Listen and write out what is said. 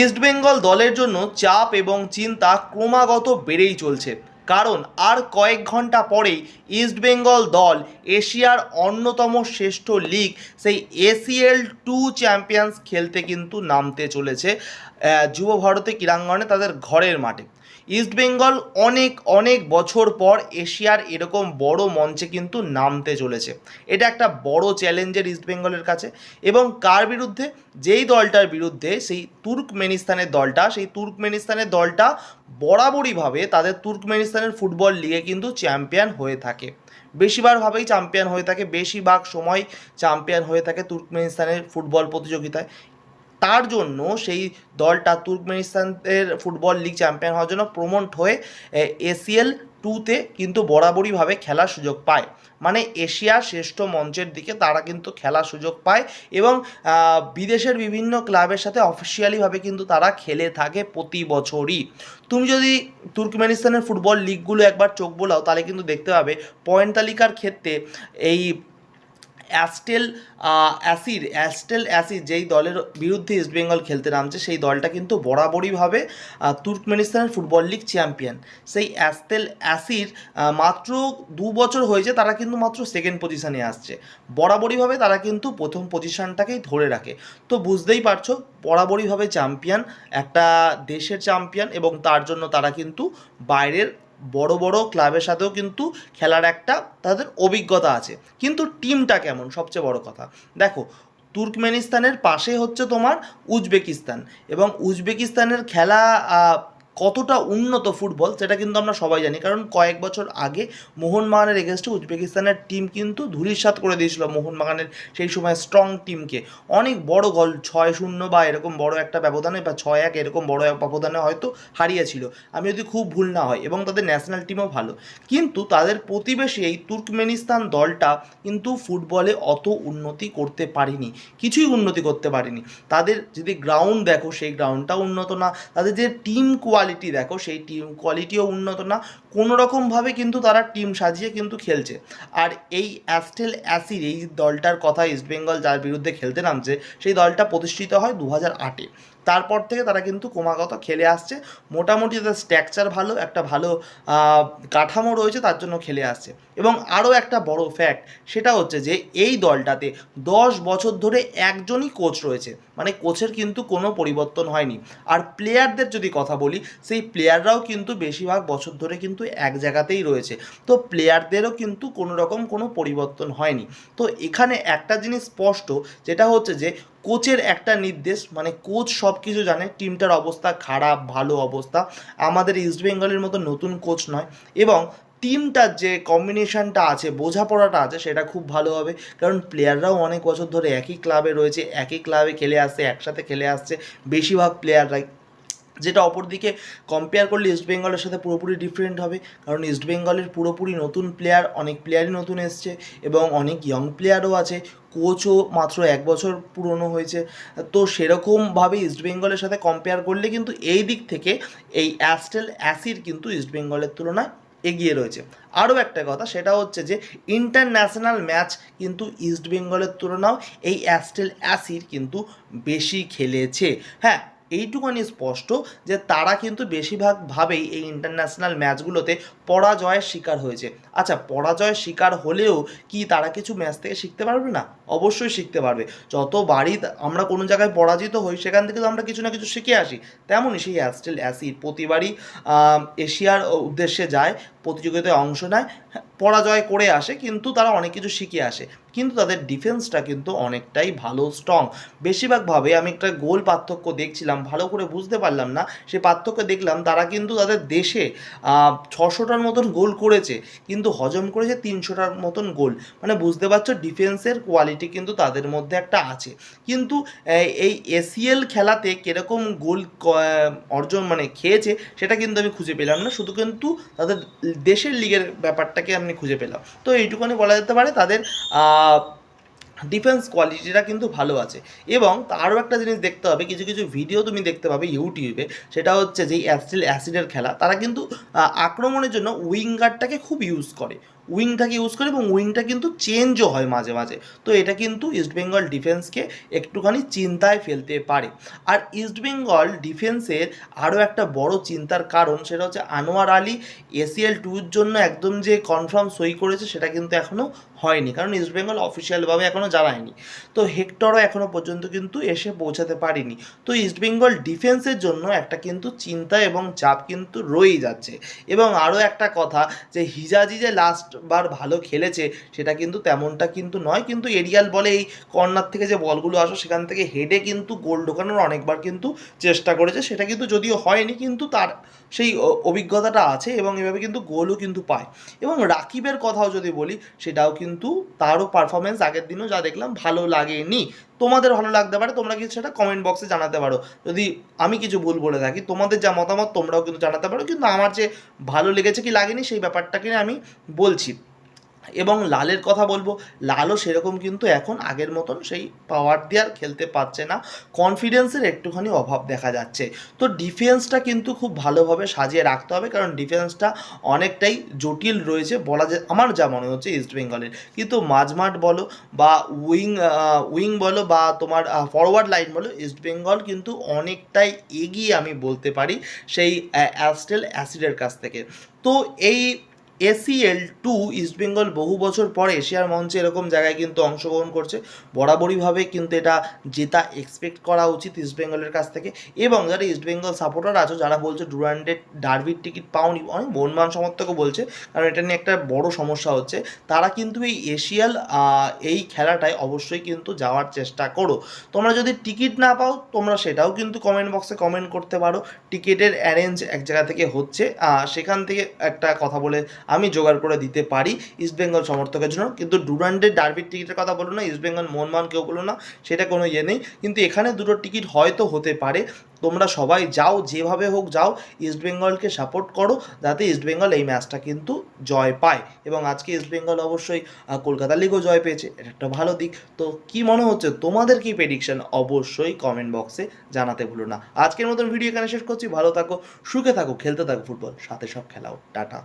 ইস্টবেঙ্গল দলের জন্য চাপ এবং চিন্তা ক্রমাগত বেড়েই চলছে। কারণ আর কয়েক ঘণ্টা পরেই ইস্টবেঙ্গল দল এশিয়ার অন্যতম শ্রেষ্ঠ লিগ, সেই এসিএল টু চ্যাম্পিয়ন্স খেলতে কিন্তু নামতে চলেছে যুব ভারতী ক্রীড়াঙ্গনে তাদের ঘরের মাঠে। ইস্টবেঙ্গল অনেক অনেক বছর পর এশিয়ার এরকম বড় মঞ্চে কিন্তু নামতে চলেছে। এটা একটা বড় চ্যালেঞ্জের ইস্টবেঙ্গলের কাছে এবং কার বিরুদ্ধে? যেই দলটার বিরুদ্ধে সেই তুর্কমেনিস্তানের দলটা, সেই তুর্কমেনিস্তানের দলটা বরাবরইভাবে তাদের তুর্কমেনিস্তানের ফুটবল লিগে কিন্তু চ্যাম্পিয়ন হয়ে থাকে। বেশিরভাগভাবেই চ্যাম্পিয়ন হয়ে থাকে বেশিরভাগ সময় চ্যাম্পিয়ন হয়ে থাকে তুর্কমেনিস্তানের ফুটবল প্রতিযোগিতায়। তার জন্য সেই দলটা তুর্কমেনিস্তানের ফুটবল লিগ চ্যাম্পিয়ন হওয়ার জন্য প্রমোট হয়ে এসিএল টুতে কিন্তু বরাবরইভাবে খেলার সুযোগ পায়। মানে এশিয়ার শ্রেষ্ঠ মঞ্চের দিকে তারা কিন্তু খেলার সুযোগ পায় এবং বিদেশের বিভিন্ন ক্লাবের সাথে অফিসিয়ালিভাবে কিন্তু তারা খেলে থাকে প্রতি বছরই। তুমি যদি তুর্কমেনিস্তানের ফুটবল লিগগুলো একবার চোখ বোলাও তাহলে কিন্তু দেখতে পাবে, পয়েন্ট তালিকার ক্ষেত্রে এই অ্যাস্টেল অ্যাসিড অ্যাস্টেল অ্যাসিড যেই দলের বিরুদ্ধে ইস্টবেঙ্গল খেলতে নামছে, সেই দলটা কিন্তু বরাবরইভাবে তুর্কমেনিস্তানের ফুটবল লিগ চ্যাম্পিয়ন সেই অ্যাস্টেল অ্যাসিড মাত্র দু বছর হয়েছে, তারা কিন্তু মাত্র সেকেন্ড পজিশানে আসছে। বরাবরইভাবে তারা কিন্তু প্রথম পজিশানটাকেই ধরে রাখে। তো বুঝতেই পারছ, বরাবরইভাবে চ্যাম্পিয়ন একটা দেশের চ্যাম্পিয়ন এবং তার জন্য তারা কিন্তু বাইরের বড় বড় ক্লাবের সাথেও কিন্তু খেলার একটা তাদের অভিজ্ঞতা আছে। কিন্তু টিমটা কেমন? সবচেয়ে বড় কথা। দেখো, তুর্কমেনিস্তানের পাশে হচ্ছে তোমার উজবেকিস্তান এবং উজবেকিস্তানের খেলা কতটা উন্নত ফুটবল সেটা কিন্তু আমরা সবাই জানি। কারণ কয়েক বছর আগে মোহনবাগানের এগেনস্টে উজবেকিস্তানের টিম কিন্তু ধুলির ধূলিসাৎ করে দিয়েছিল মোহনবাগানের সেই সময় স্ট্রং টিমকে অনেক বড় গল ছয় শূন্য বা এরকম বড় একটা ব্যবধানে বা ছয় এক এরকম বড় ব্যবধানে হয়তো হারিয়েছিল। আমি যদি খুব ভুল না হয় এবং তাদের ন্যাশনাল টিমও ভালো। কিন্তু তাদের প্রতিবেশী এই তুর্কমেনিস্তান দলটা কিন্তু ফুটবলে অত উন্নতি করতে পারেনি। কিছুই উন্নতি করতে পারেনি। তাদের যদি গ্রাউন্ড দেখো, সেই গ্রাউন্ডটাও উন্নত না। তাদের যে টিম কোয়ালিটি দেখো, সেই টিম কোয়ালিটিও উন্নত না কোনো রকমভাবে কিন্তু তারা টিম সাজিয়ে কিন্তু খেলছে। আর এই অ্যাস্টেল অ্যাসিড এই দলটার কথা ইস্টবেঙ্গল যার বিরুদ্ধে খেলতে নামছে, সেই দলটা প্রতিষ্ঠিত হয় দু হাজার আটে। তারপর থেকে তারা কিন্তু ক্রমাগত খেলে আসছে। মোটামুটি তাদের স্ট্রাকচার ভালো, একটা ভালো কাঠামো রয়েছে, তার জন্য খেলে আসছে। এবং আরও একটা বড় ফ্যাক্ট সেটা হচ্ছে যে এই দলটাতে দশ বছর ধরে একজনই কোচ রয়েছে। মানে কোচের কিন্তু কোনো পরিবর্তন হয়নি। আর প্লেয়ারদের যদি কথা বলি, সেই প্লেয়াররাও কিন্তু বেশিরভাগ বছর ধরে কিন্তু এক জায়গাতেই রয়েছে। তো প্লেয়ারদেরও কিন্তু কোনো রকম কোনো পরিবর্তন হয়নি। তো এখানে একটা জিনিস স্পষ্ট, যেটা হচ্ছে যে কোচের একটা নির্দেশ মানে কোচ সব কিছু জানে, টিমটার অবস্থা খারাপ, ভালো অবস্থা। আমাদের ইস্টবেঙ্গলের মতো নতুন কোচ নয় এবং টিমটার যে কম্বিনেশনটা আছে, বোঝাপড়াটা আছে, সেটা খুব ভালো হবে। কারণ প্লেয়াররাও অনেক বছর ধরে একই ক্লাবে রয়েছে, একই ক্লাবে খেলে আসছে, একসাথে খেলে আসছে, বেশিরভাগ প্লেয়াররাই যেটা অপরদিকে কম্পেয়ার করলে ইস্টবেঙ্গলের সাথে পুরোপুরি ডিফারেন্ট হবে, কারণ ইস্টবেঙ্গলের পুরোপুরি নতুন প্লেয়ার অনেক প্লেয়ারই নতুন এসছে এবং অনেক ইয়ং প্লেয়ারও আছে। কোচও মাত্র এক বছর পুরনো হয়েছে। তো সেরকমভাবে ইস্টবেঙ্গলের সাথে কম্পেয়ার করলে কিন্তু এই দিক থেকে এই অ্যাস্টেল অ্যাসিড কিন্তু ইস্টবেঙ্গলের তুলনায় এগিয়ে রয়েছে। আরও একটা কথা, সেটা হচ্ছে যে ইন্টারন্যাশনাল ম্যাচ কিন্তু ইস্টবেঙ্গলের তুলনাও এই অ্যাস্টেল অ্যাসিড কিন্তু বেশি খেলেছে। হ্যাঁ এইটুখানি স্পষ্ট যে তারা কিন্তু বেশিরভাগভাবেই এই ইন্টারন্যাশনাল ম্যাচগুলোতে পরাজয়ের শিকার হয়েছে। আচ্ছা পরাজয়ের শিকার হলেও কি তারা কিছু ম্যাচ থেকে শিখতে পারবে না? অবশ্যই শিখতে পারবে। যতবারই তা- আমরা কোনো জায়গায় পরাজিত হই, সেখান থেকে তো আমরা কিছু না কিছু শিখে আসি। তেমনই সেই অ্যাস্টেল অ্যাসিড, প্রতিবারই এশিয়ার উদ্দেশ্যে যায় প্রতিযোগিতায় অংশ নেয় হ্যাঁ, পরাজয় করে আসে কিন্তু তারা অনেক কিছু শিখে আসে। কিন্তু তাদের ডিফেন্সটা কিন্তু অনেকটাই ভালো স্ট্রং বেশিরভাগভাবে আমি একটা গোল পার্থক্য দেখছিলাম ভালো করে বুঝতে পারলাম না। সে পার্থক্য দেখলাম তারা কিন্তু তাদের দেশে ছশোটার মতন গোল করেছে কিন্তু হজম করেছে তিনশোটার মতন গোল। মানে বুঝতে পারছ ডিফেন্সের কোয়ালিটি কিন্তু তাদের মধ্যে একটা আছে। কিন্তু এই এসিএল খেলাতে কীরকম গোল অর্জন মানে খেয়েছে সেটা কিন্তু আমি খুঁজে পেলাম না। শুধু কিন্তু তাদের দেশের লিগের ব্যাপারটাকে আপনি খুঁজে পেলাম। তো এইটুকুনি বলা যেতে পারে তাদের ডিফেন্স কোয়ালিটিটা কিন্তু ভালো আছে। এবং আরও একটা জিনিস দেখতে হবে, কিছু কিছু ভিডিও তুমি দেখতে পাবে ইউটিউবে, সেটা হচ্ছে যে অ্যাসিল অ্যাসিডের খেলা, তারা কিন্তু আক্রমণের জন্য উইঙ্গারটাকে খুব ইউজ করে। উইংটাকে ইউজ করে এবং উইংটা কিন্তু চেঞ্জও হয় মাঝে মাঝে। তো এটা কিন্তু ইস্টবেঙ্গল ডিফেন্সকে একটুখানি চিন্তায় ফেলতে পারে। আর ইস্টবেঙ্গল ডিফেন্সের আরও একটা বড় চিন্তার কারণ সেটা হচ্ছে আনোয়ার আলী এসিএল টুর জন্য একদম যে কনফার্ম সই করেছে সেটা কিন্তু এখনও হয়নি। কারণ ইস্টবেঙ্গল অফিসিয়ালভাবে এখনও জানায়নি। তো হেক্টরও এখনও পর্যন্ত কিন্তু এসে পৌঁছাতে পারেনি। তো ইস্টবেঙ্গল ডিফেন্সের জন্য একটা কিন্তু চিন্তা এবং চাপ কিন্তু রয়েই যাচ্ছে। এবং আরও একটা কথা যে হিজাজি যে লাস্টবার ভালো খেলেছে, সেটা কিন্তু তেমনটা কিন্তু নয়। কিন্তু এরিয়াল বলে এই কর্নার থেকে যে বলগুলো আসো, সেখান থেকে হেডে কিন্তু গোল ঢোকানোর অনেকবার কিন্তু চেষ্টা করেছে। সেটা কিন্তু যদিও হয়নি, কিন্তু তার সেই অভিজ্ঞতাটা আছে এবং এভাবে কিন্তু গোলও কিন্তু পায়। এবং রাকিবের কথাও যদি বলি, সেটাও কিন্তু তারও পারফরমেন্স আগের দিনও যা দেখলাম ভালো লাগেনি। তোমাদের ভালো লাগতে পারে, তোমরা কিন্তু সেটা কমেন্ট বক্সে জানাতে পারো। যদি আমি কিছু ভুল বলে থাকি, তোমাদের যা মতামত তোমরাও কিন্তু জানাতে পারো, কিন্তু আমার যে ভালো লেগেছে কি লাগেনি, সেই ব্যাপারটাকে আমি বলছি। এবং লালের কথা বলব, লালও সেরকম কিন্তু এখন আগের মতন সেই পাওয়ার দিয়ে আর খেলতে পারছে না। কনফিডেন্সের একটুখানি অভাব দেখা যাচ্ছে। তো ডিফেন্সটা কিন্তু খুব ভালোভাবে সাজিয়ে রাখতে হবে, কারণ ডিফেন্সটা অনেকটাই জটিল রয়েছে বলা যায়, আমার যা মনে হচ্ছে ইস্ট বেঙ্গলের কিন্তু মাঝমাঠ বলো বা উইং উইং বলো বা তোমার ফরওয়ার্ড লাইন বলো ইস্ট বেঙ্গল কিন্তু অনেকটাই এগিয়ে আমি বলতে পারি সেই অ্যাস্টেল অ্যাসিডের কাছ থেকে। তো এই এসিএল টু ইস্টবেঙ্গল বহু বছর পরে এশিয়ার মঞ্চে এরকম জায়গায় কিন্তু অংশগ্রহণ করছে। বরাবরইভাবে কিন্তু এটা জেতা এক্সপেক্ট করা উচিত ইস্টবেঙ্গলের কাছ থেকে। এবং যারা ইস্টবেঙ্গল সাপোর্টার আছো, যারা বলছে ডুরান্ডেড ডার্বির টিকিট পাওনি, অনেক বনমান সমর্থকও বলছে, কারণ এটা নিয়ে একটা বড় সমস্যা হচ্ছে। তারা কিন্তু এই এশিয়াল এই খেলাটায় অবশ্যই কিন্তু যাওয়ার চেষ্টা করো। তোমরা যদি টিকিট না পাও, তোমরা সেটাও কিন্তু কমেন্ট বক্সে কমেন্ট করতে পারো। টিকিটের অ্যারেঞ্জ এক জায়গা থেকে হচ্ছে। সেখান থেকে একটা কথা বলে আমি জোগাড় করে দিতে পারি ইস্টবেঙ্গল সমর্থকের জন্য। কিন্তু ডুরান্ডের ডার্বির টিকিটের কথা বলো না ইস্টবেঙ্গল মোহনমান কেউ বলো না, সেটা কোনো ইয়ে নেই। কিন্তু এখানে দুটো টিকিট হয়তো হতে পারে। তোমরা সবাই যাও, যেভাবে হোক যাও ইস্টবেঙ্গলকে সাপোর্ট করো, যাতে ইস্টবেঙ্গল এই ম্যাচটা কিন্তু জয় পায়। এবং আজকে ইস্টবেঙ্গল অবশ্যই কলকাতা লিগও জয় পেয়েছে। এটা একটা ভালো দিক। তো কি মনে হচ্ছে? তোমাদের কি প্রেডিকশন অবশ্যই কমেন্ট বক্সে জানাতে ভুলো না। আজকের মতন ভিডিও এখানে শেষ করছি। ভালো থাকো, সুখে থাকো, খেলতে থাকো ফুটবল সাথে সব খেলাও। টাটা।